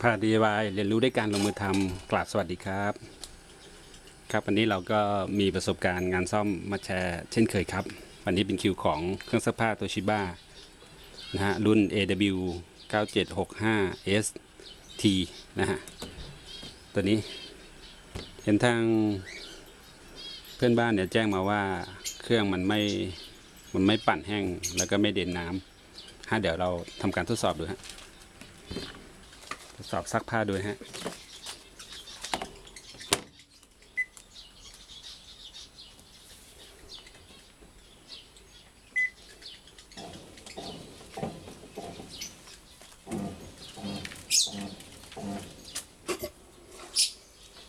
พา DIY เรียนรู้ด้วยการลงมือทำกราบสวัสดีครับ ครับวันนี้เราก็มีประสบการณ์งานซ่อมมาแชร์เช่นเคยครับ วันนี้เป็นคิวของเครื่องซักผ้าโตชิบ้านะฮะรุ่น AW 9765 ST นะฮะตัวนี้ เห็นทางเพื่อนบ้านเนี่ยแจ้งมาว่าเครื่องมันไม่มันไม่ปั่นแห้งแล้วก็ไม่เด่นน้ำฮะเดี๋ยวเราทำการทดสอบดูฮะ ทดสอบซักผ้าด้วยฮะ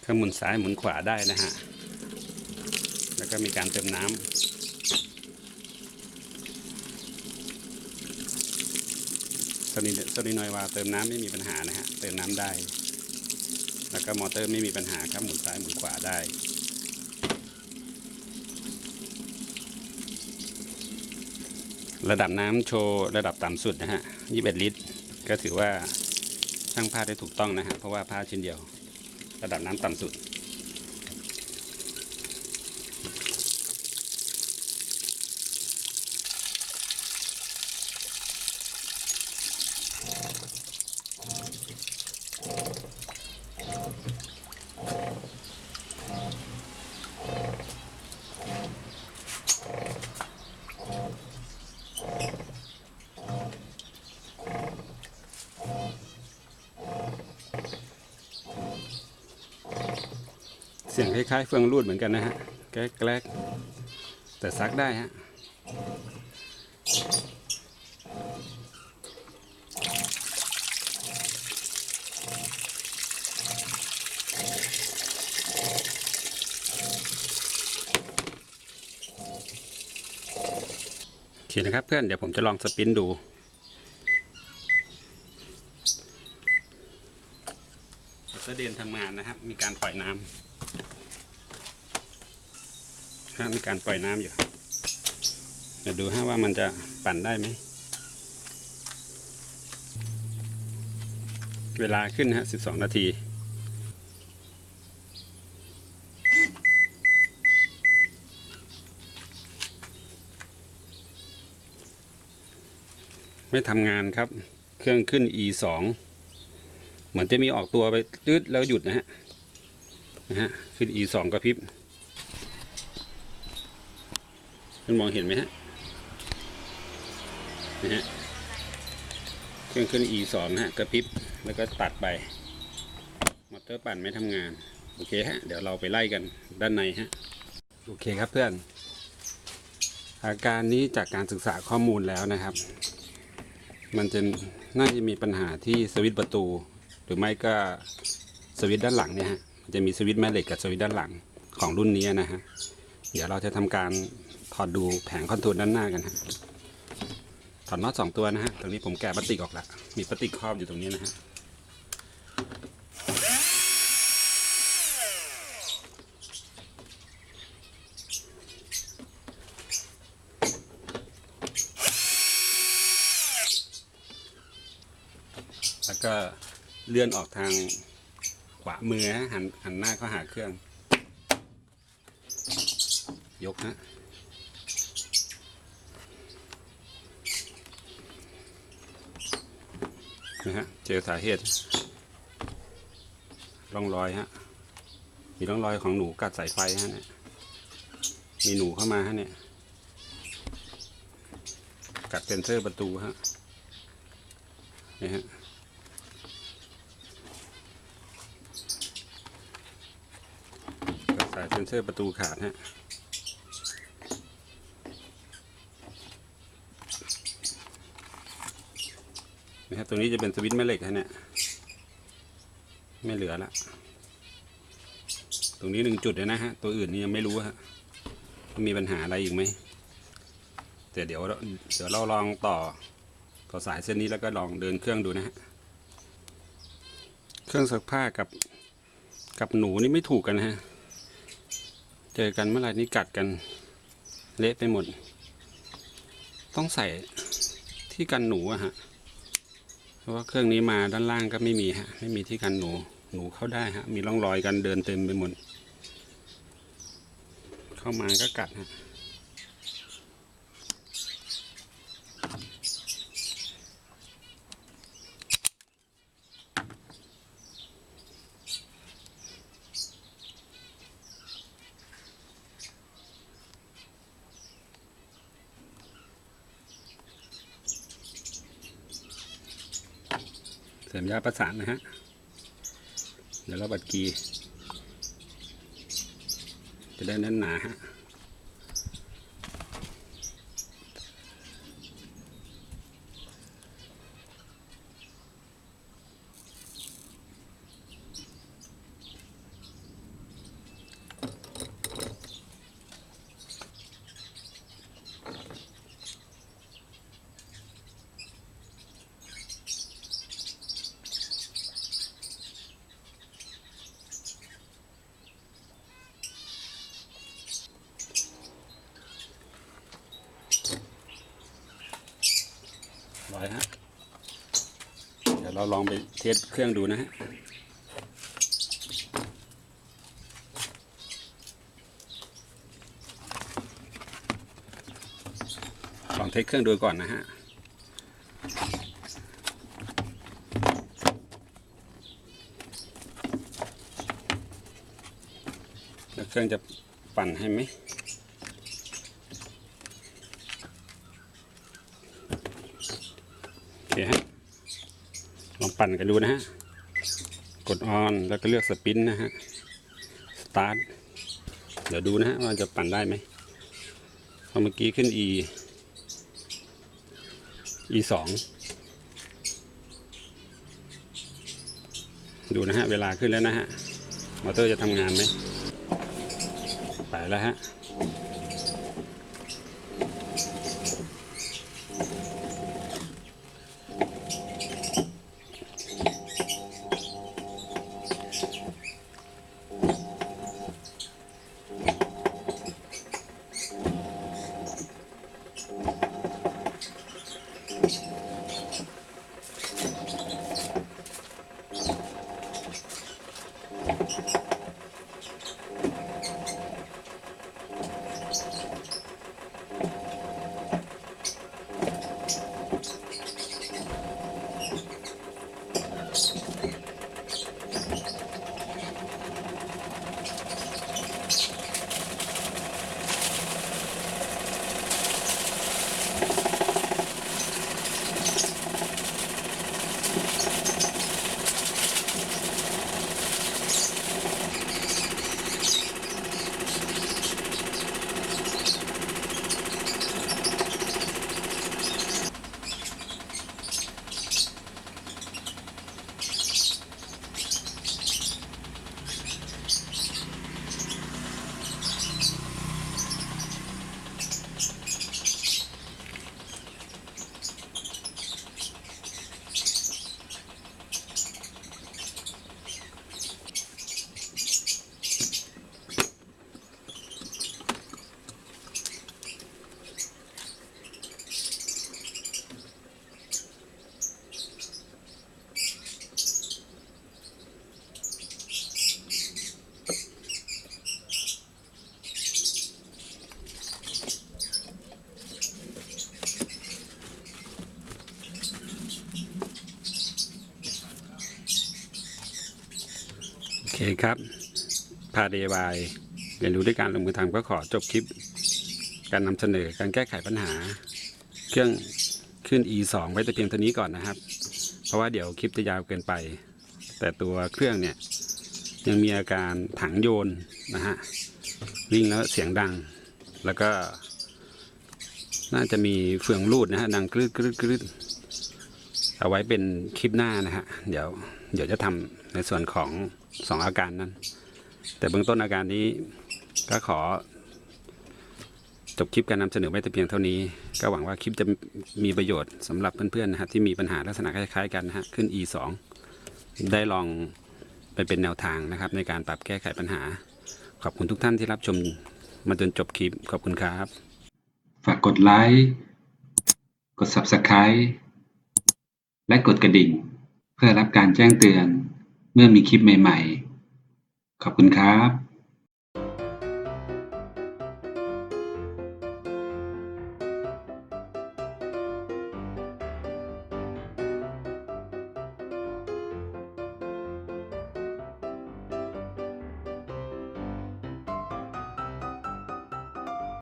เครื่องหมุนซ้ายหมุนขวาได้นะฮะ แล้วก็มีการเติมน้ำ สลินสลินอยวาเติมน้ำไม่มีปัญหานะฮะเติมน้ำได้ แล้วก็มอเตอร์ไม่มีปัญหาครับหมุนซ้ายหมุนขวาได้ระดับน้ำโชว์ระดับต่ำสุดนะฮะ 21 ลิตร ก็ถือว่าช่างผ้าได้ถูกต้องนะฮะ เพราะว่าผ้าชิ้นเดียว ระดับน้ำต่ำสุด สียงคล้ายๆเฟืองรูดเหมือนกันนะฮะแก๊กแกลกแต่ซักได้ฮะโอเคนะครับเพื่อนเดี๋ยวผมจะลองสปินดูก็เดินทำงานนะครับ มีการปล่อยน้ำ ฮะมีการปล่อยน้ำอยู่ เดี๋ยวดูฮะว่ามันจะปั่นได้ไหม เวลาขึ้นฮะ12นาทีไม่ทำงานครับ เครื่องขึ้น e 2เหมือนจะมีออกตัวไปตืดแล้วหยุดนะฮะ นะฮะ ขึ้น e 2กระพริบ มันมองเห็นไหมฮะนะฮะเครื่องขึ้น e 2นะฮะกระพริบแล้วก็ตัดไปมอเตอร์ปั่นไม่ทำงาน โอเคฮะ เดี๋ยวเราไปไล่กันด้านในฮะ โอเคครับเพื่อน อาการนี้จากการศึกษาข้อมูลแล้วนะครับ มันจะน่าจะมีปัญหาที่สวิตช์ประตู หรือไม่ก็สวิตช์ด้านหลังเนี่ยฮะมันจะมีสวิตช์แม่เหล็กกับสวิตช์ด้านหลังของรุ่นนี้นะฮะ เดี๋ยวเราจะทำการ ถอดดูแผงคอนโทรลด้านหน้ากันฮะถอดน็อตสองตัวนะฮะ ตรงนี้ผมแกะพลาสติกออกละมีพลาสติกครอบอยู่ตรงนี้นะฮะ แล้วก็เลื่อนออกทางขวามือฮะหันหันหน้าเข้าหาเครื่อง ยกฮะ นะฮะ เจอสาเหตุร่องรอยฮะ มีร่องรอยของหนูกัดสายไฟฮะเนี่ย มีหนูเข้ามาฮะเนี่ย กัดเซนเซอร์ประตูฮะ นี่ฮะกับสายเซนเซอร์ประตูขาดฮะ ครับตรงนี้จะเป็นสวิตช์แม่เหล็กฮะเนี่ย ไม่เหลือละ ตรงนี้หนึ่งจุดเลยนะฮะ ตัวอื่นนี่ยังไม่รู้ฮะ มีปัญหาอะไรอีกไหม แต่เดี๋ยวเราเดี๋ยวเราลองต่อต่อสายเส้นนี้แล้วก็ลองเดินเครื่องดูนะฮะ เครื่องซักผ้ากับกับหนูนี่ไม่ถูกกันนะฮะ เจอกันเมื่อไหร่นี่กัดกัน เละไปหมด ต้องใส่ที่กันหนูอะฮะ ราะว่าเครื่องนี้มาด้านล่างก็ไม่มีฮะ ไม่มีที่กันหนู หนูเข้าได้ฮะ มีร่องรอยกันเดินเต็มไปหมด เข้ามาก็กัดฮะ เสริมยาประสานนะฮะ เดี๋ยวเราบัดกี จะได้แน่นหนาฮะ ร้ อยฮะ เดี๋ยวเราลองไปเทสเครื่องดูนะฮะ ลองเทสเครื่องดูก่อนนะฮะแล้วเครื่องจะปั่นให้ไหม โอเคฮะ ลอง ปั่นกันดูนะฮะ กดออนแล้วก็เลือกสปินนะฮะ สตาร์ท เดี๋ยวดูนะฮะว่าจะปั่นได้ไหมพอเมื่อกี้ขึ้น e e สองดูนะฮะ เวลาขึ้นแล้วนะฮะ มอเตอร์จะทำงานไหม ไปแล้วฮะ ครับ พาเดวายเรียนรู้ด้วยการลงมือทำก็ขอจบคลิป การนำเสนอการแก้ไขปัญหา เครื่องขึ้น e 2ไว้แต่เพียงเท่านี้ก่อนนะครับ เพราะว่าเดี๋ยวคลิปจะยาวเกินไป แต่ตัวเครื่องเนี่ยยังมีอาการถังโยนนะฮะวิ่งแล้วเสียงดัง แล้วก็ น่าจะมีเฟืองรูดนะฮะดังกรึดกรึดกรึดเอาไว้เป็นคลิปหน้านะฮะเดี๋ยวเดี๋ยวจะทำในส่วนของ สองอาการนั้น แต่เบื้องต้นอาการนี้ก็ขอ จบคลิปการนำเสนอไว้แต่เพียงเท่านี้ ก็หวังว่าคลิปจะมีประโยชน์สำหรับเพื่อนๆนะครับที่มีปัญหาลักษณะคล้ายๆกันนะฮะขึ้น e 2 ได้ลองไปเป็นแนวทางนะครับ ในการปรับแก้ไขปัญหา ขอบคุณทุกท่านที่รับชมมาจนจบคลิปขอบคุณครับ ฝากกดไลค์กด Subscribe และกดกระดิ่ง เพื่อรับการแจ้งเตือน เมื่อมีคลิปใหม่ ๆ ขอบคุณครับ